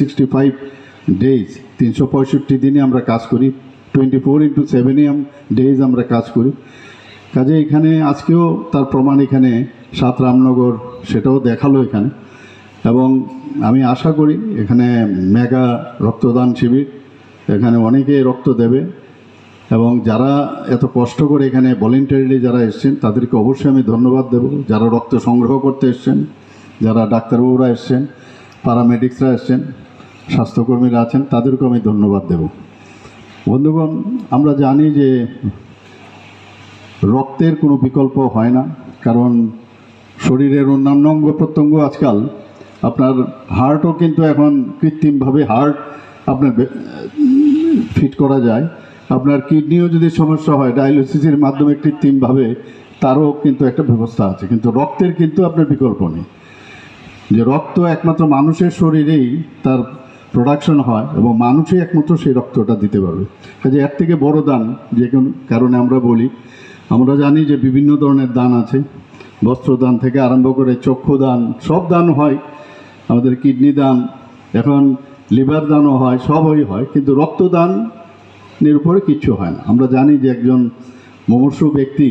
Sixty five days তিনশো পঁয়ষট্টি দিনে আমরা কাজ করি twenty four into seven days আমরা কাজ করি। কাজে এখানে আজকেও তার প্রমাণ এখানে সাত রামনগর, সেটাও দেখাল এখানে। এবং আমি আশা করি এখানে মেগা রক্তদান শিবির, এখানে অনেকে রক্ত দেবে। এবং যারা এত কষ্ট করে এখানে ভলেন্টারিলি যারা এসছেন, তাদেরকে অবশ্যই আমি ধন্যবাদ দেব। যারা রক্ত সংগ্রহ করতে এসছেন, যারা ডাক্তারবাবুরা এসছেন প্যারামেডিক্সরা এসছেন স্বাস্থ্যকর্মীরা আছেন, তাদেরকেও আমি ধন্যবাদ দেব। বন্ধুগণ, আমরা জানি যে রক্তের কোনো বিকল্প হয় না, কারণ শরীরের অন্যান্য অঙ্গ প্রত্যঙ্গ আজকাল, আপনার হার্টও কিন্তু এখন কৃত্রিমভাবে হার্ট আপনার ফিট করা যায়। আপনার কিডনিও যদি সমস্যা হয়, ডায়ালিসিসের মাধ্যমে কৃত্রিমভাবে, তারও কিন্তু একটা ব্যবস্থা আছে, কিন্তু রক্তের কিন্তু আপনার বিকল্প নেই। যে রক্ত একমাত্র মানুষের শরীরেই তার প্রোডাকশন হয় এবং মানুষই একমাত্র সেই রক্তটা দিতে পারবে। কাজে এর থেকে বড় দান যে কারণে আমরা বলি, আমরা জানি যে বিভিন্ন ধরনের দান আছে। বস্ত্রদান থেকে আরম্ভ করে চক্ষু দান, সব দান হয়। আমাদের কিডনি দান, এখন লিভার দানও হয়, সবই হয়। কিন্তু রক্তদান এর উপরে কিচ্ছু হয় না। আমরা জানি যে একজন মুমূর্ষু ব্যক্তি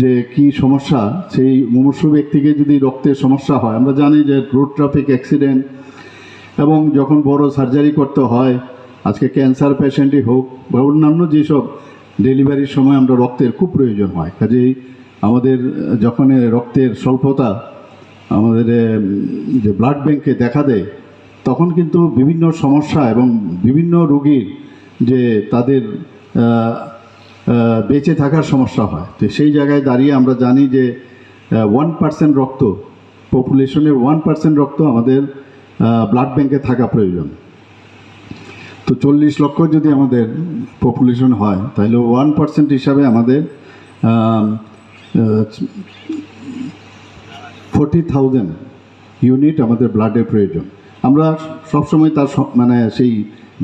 যে কি সমস্যা, সেই মুমূর্ষু ব্যক্তিকে যদি রক্তের সমস্যা হয়, আমরা জানি যে রোড ট্রাফিক অ্যাক্সিডেন্ট এবং যখন বড় সার্জারি করতে হয়, আজকে ক্যান্সার পেশেন্টই হোক বা অন্যান্য যেসব ডেলিভারির সময় আমরা রক্তের খুব প্রয়োজন হয়। কাজেই আমাদের, যখন রক্তের স্বল্পতা আমাদের যে ব্লাড ব্যাংকে দেখা দেয়, তখন কিন্তু বিভিন্ন সমস্যা এবং বিভিন্ন রোগীর যে তাদের বেঁচে থাকার সমস্যা হয়। তো সেই জায়গায় দাঁড়িয়ে আমরা জানি যে ওয়ান পার্সেন্ট রক্ত পপুলেশনের ওয়ান পার্সেন্ট রক্ত আমাদের ব্লাড ব্যাংকে থাকা প্রয়োজন। তো চল্লিশ লক্ষ যদি আমাদের পপুলেশন হয়, তাহলে ওয়ান পার্সেন্ট হিসাবে আমাদের ফোর্টি থাউজেন্ড ইউনিট আমাদের ব্লাডের প্রয়োজন। আমরা সবসময় তার মানে সেই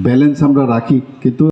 ব্যালেন্স আমরা রাখি, কিন্তু